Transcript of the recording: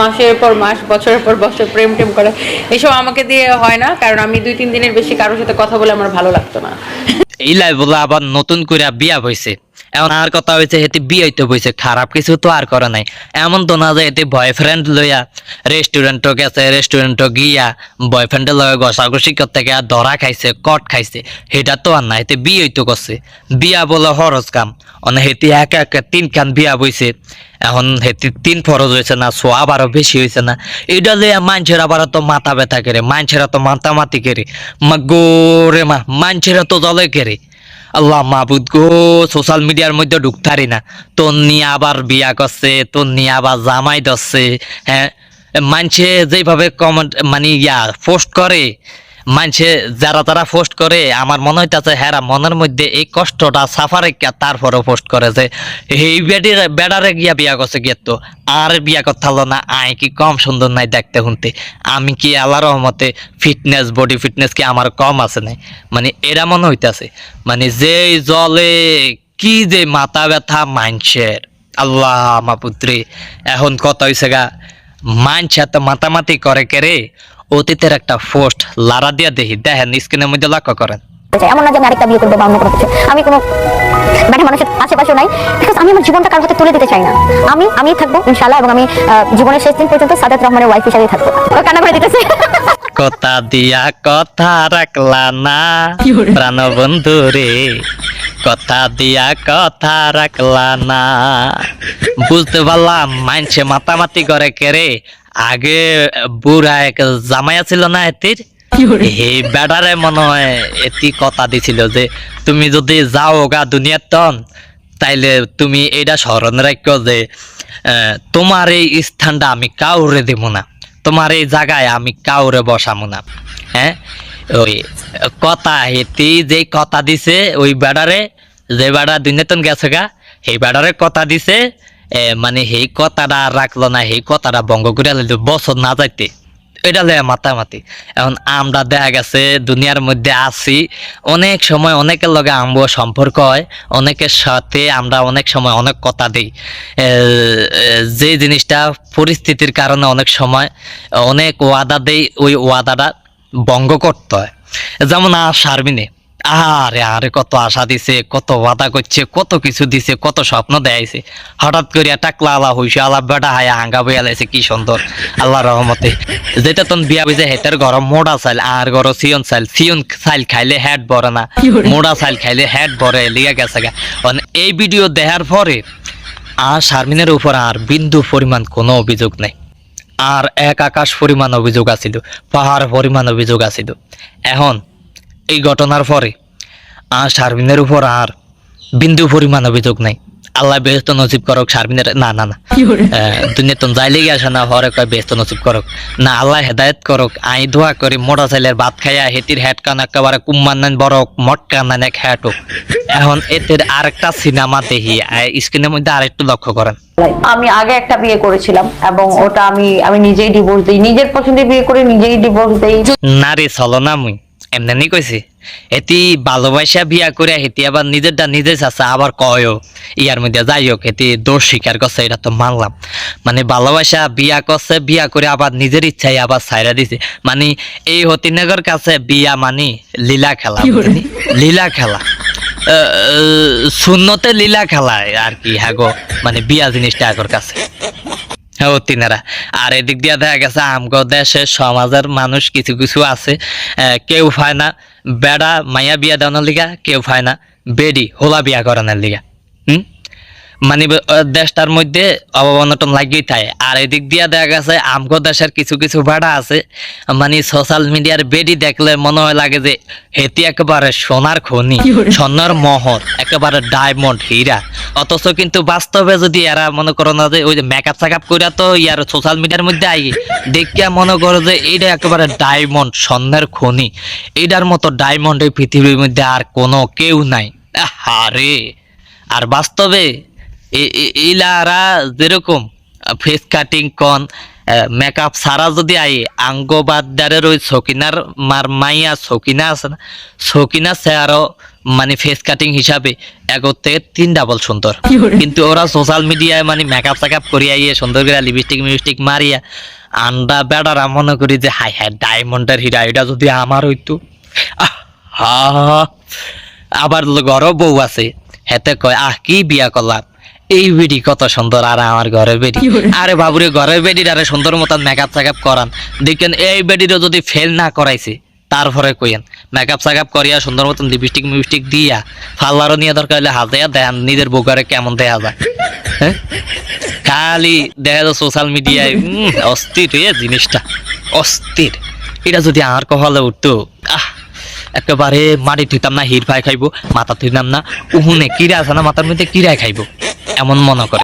মাসের পর মাস, বছরের পর বছর প্রেম টেম করে, এসব আমাকে দিয়ে হয় না, কারণ আমি দুই তিন দিনের বেশি কারোর সাথে কথা বলে আমার ভালো লাগতো না। এই বলে আবার নতুন করে বিয়া হয়েছে এখন আর কথা হয়েছে হেতে বিয়ে হইতে বইছে, খারাপ কিছু তো আর করে নাই। এমন তো না যে এতে বয়ফ্রেন্ড লইয়া রেস্টুরেন্টও গেছে রেস্টুরেন্টও গিয়া বয়ফ্রেন্ডের লগে ঘষাঘষি করতে গিয়া ধরা খাইছে, কট খাইছে সেটা তো আর না এতে বিয়ে হইতে করছে। বিয়া বলে খরচ কাম। অনে হেতি একা একা তিন কান বিয়া বইছে। এখন হেতি তিন ফরজ হয়েছে না, সোয়াব আরও বেশি হয়েছে না। এটা যে মানুষের আবার তো মাথা ব্যথা করে, মানুষেরা তো মাতামাতি করে। মা গো রে মা, মানুষেরা তো জলে করে। আল্লাহ মাহবুদ গো সোশ্যাল মিডিয়ার মধ্যে ঢুকতারি না। তোর নিয়ে আবার বিয়া করছে, তোর নিয়ে আবার জামাই ধরছে হ্যাঁ? মানছে যেভাবে কমেন্ট মানে ইয়া পোস্ট করে মানছে যারা তারা পোস্ট করে, আমার মনে হইতাছে হ্যাঁ মনের মধ্যে এই কষ্টটা সাফারে তারপরে পোস্ট করে যে, এই বেডির বেডারে গিয়া বিয়া করছে গিয়ে তো, আর বিয়া করতে হলো না, আয় কি কম সুন্দর নাই দেখতে শুনতে। আমি কি আল্লাহ রহমতে ফিটনেস বডি ফিটনেস কি আমার কম আছে নাই? মানে এরা মনে হইতাছে মানে যে জলে কি যে মাথা ব্যথা মানছের। আল্লাহ মা পুত্রী, এখন কত হয়েছে গা, মানছে এত মাতামাতি করে কে রে? অতীতের একটা পোস্ট লারা দিয়া দেখি। দেখেন স্ক্রিনের মধ্যে লক্ষ্য করেন। এমন না যে আমি আরেকটা বিয়ে করব বা অন্য কোনো কিছু। আমি কোনো ব্যাটা মানুষের আশেপাশে নাই। বিকজ আমি আমার জীবনটা কারোর হাতে তুলে দিতে চাই না। আমি আমি থাকব ইনশাল্লাহ এবং আমি জীবনের শেষ দিন পর্যন্ত সাদাত রহমানের ওয়াইফ হিসাবেই থাকব। কান্না করে দিতেছে। কথা দিয়া কথা রাখলা না। প্রাণ বন্ধু রে। কথা দিয়া কথা রাখলা না। বুঝতে পারলাম মানছে মাতামাতি করে কেরে আগে বুড়া এক জামাইয়া ছিল না এতির? এই বেড়ারে মনে হয় এটি কথা দিছিল যে তুমি যদি যাও গা দুনিয়ার তন তাইলে তুমি এটা স্মরণ রাখো যে তোমার এই স্থানটা আমি কাউরে দেব না। তোমার এই জায়গায় আমি কাউরে বসাবো না। হ্যাঁ? ওই কথা হেতি যে কথা দিছে ওই বেড়ারে যে বেড়া দুনিয়াতন গেছে গা সেই বেড়ারে কথা দিছে মানে সেই কথাটা রাখল না, সেই কথাটা ভঙ্গ করে লাইলো, বছর না যাইতে। এটা লে মাতামাতি। এখন আমরা দেখা গেছে, দুনিয়ার মধ্যে আছি, অনেক সময় অনেকের লগে আমবো সম্পর্ক হয়, অনেকের সাথে আমরা অনেক সময় অনেক কথা দিই। যে জিনিসটা পরিস্থিতির কারণে অনেক সময় অনেক ওয়াদা দেই, ওই ওয়াদাটা ভঙ্গ করতে হয়। যেমন আর সারবিনে আরে আরে কত আশা দিছে কত ওয়াদা করছে কত কিছু দিছে কত স্বপ্ন দেয়াইছে হঠাৎ করে টাকলা আলা হইছে আলা বেটা হায়া হাঙ্গা বইয়া লাইছে কি সুন্দর। আল্লাহ রহমতে। যেটা তখন বিয়া বুঝে হেতের গরম মোড়া চাইল আর গর সিয়ন চাইল। সিয়ন চাইল খাইলে হেড ভরে না মোড়া চাইল খাইলে হেড ভরে লিগা গেছে গা। এই ভিডিও দেখার পরে আর শারমিনের উপর আর বিন্দু পরিমাণ কোনো অভিযোগ নেই। আর এক আকাশ পরিমাণ অভিযোগ আছিল পাহাড় পরিমাণ অভিযোগ আছিল। এখন এই ঘটনার পরে আর শারমিনের উপর আর বিন্দু পরিমাণ অভিযোগ নাই। আল্লাহ বেহস্ত নসিব করক শারমিনের না না না। দুনিয়া তো যাইলে গিয়ে আসে না হরে কয় বেহস্ত নসিব করক। না আল্লাহ হেদায়ত করক আই দোয়া করি মোটা চাইলের ভাত খাইয়া হেতির হেড কান একেবারে কুম্মান নান বরক মট কান এক হ্যাটক এখন এতে আরেকটা সিনেমা দেখি স্ক্রিনের মধ্যে আরেকটু লক্ষ্য করেন। আমি আগে একটা বিয়ে করেছিলাম এবং ওটা আমি আমি নিজেই ডিভোর্স দিই নিজের পছন্দে বিয়ে করে নিজেই ডিভোর্স দেই। নারী চলো না মুই এমনি কইছি এটি ভালোবাসা বিয়া করে হেতি আবার নিজেরটা নিজে চাচা আবার কয়ও ইয়ার মধ্যে যাই হোক এটি দোষ স্বীকার করছে এটা তো মানলাম। মানে ভালোবাসা বিয়া করছে বিয়া করে আবার নিজের ইচ্ছাই আবার ছাইরা দিছে। মানে এই হতিনগর কাছে বিয়া মানে লীলা খেলা? লীলা খেলা। শূন্যতে লীলা খেলা আর কি হ্যাঁ গো মানে বিয়া জিনিসটা আগর কাছে। তিনারা আর এদিক দিয়ে দেখা গেছে আমগো দেশের সমাজের মানুষ কিছু কিছু আছে কেউ হয় না বেড়া মায়া বিয়া দেওয়ানোর লিগা, কেউ হয় না বেডি হোলা বিয়া করানোর লিগা। মানে দেশটার মধ্যে অবনটন লাগিয়ে থাকে। আর এদিক দিয়ে দেখা গেছে আমগো দেশের কিছু কিছু ভাড়া আছে। মানে সোশ্যাল মিডিয়ার বেডি দেখলে মনে হয় লাগে যে হেতি একেবারে সোনার খনি সোনার মহর একেবারে ডায়মন্ড হীরা। অথচ কিন্তু বাস্তবে যদি এরা মনে করো না যে ওই যে মেকআপ চেকআপ করে তো ইয়ার সোশ্যাল মিডিয়ার মধ্যে আই দেখিয়া মনে করো যে এইটা একেবারে ডায়মন্ড স্বর্ণের খনি। এইটার মতো ডায়মন্ড এই পৃথিবীর মধ্যে আর কোনো কেউ নাই। আরে আর বাস্তবে ইলারা যেরকম ফেস কাটিং কন মেকআপ সারা যদি আই আঙ্গবাদারের ওই সকিনার মার মাইয়া সকিনা আছে না সকিনা সে আরও মানে ফেস কাটিং হিসাবে এগোর থেকে তিন ডাবল সুন্দর। কিন্তু ওরা সোশ্যাল মিডিয়ায় মানে মেকআপ সেকআপ করিয়া ইয়ে সুন্দর করে লিপস্টিক মিপস্টিক মারিয়া আন্ডা বেড়ারা মনে করি যে হাই হাই ডায়মন্ডের হীরা এটা যদি আমার হইতো। হা আবার ঘরও বউ আছে হেতে কয় আহ কি বিয়া করলাম? এই বেডি কত সুন্দর আর আমার ঘরের বেডি। আরে বাবুরে ঘরের বেডির আরে সুন্দর মতন মেকআপ সেকআপ করান। দেখেন এই বেডিরও যদি ফেল না করাইছে তারপরে কইেন মেকআপ সেকআপ করিয়া সুন্দর মতন লিপস্টিক মিপস্টিক দিয়া ফাল্লারও নিয়ে দরকার হলে হাজাইয়া দেন নিজের বোকারে কেমন দেখা যায়। হ্যাঁ? খালি দেখা যায় সোশ্যাল মিডিয়ায় অস্থির জিনিসটা অস্থির। এটা যদি আমার কহলে উঠতো আহ একেবারে মাটি থুইতাম না, হির ভাই খাইবো মাথা থুইতাম না। উহুনে কিরা আছে না, মাথার মধ্যে কিরায় খাইবো, এমন মনে করে।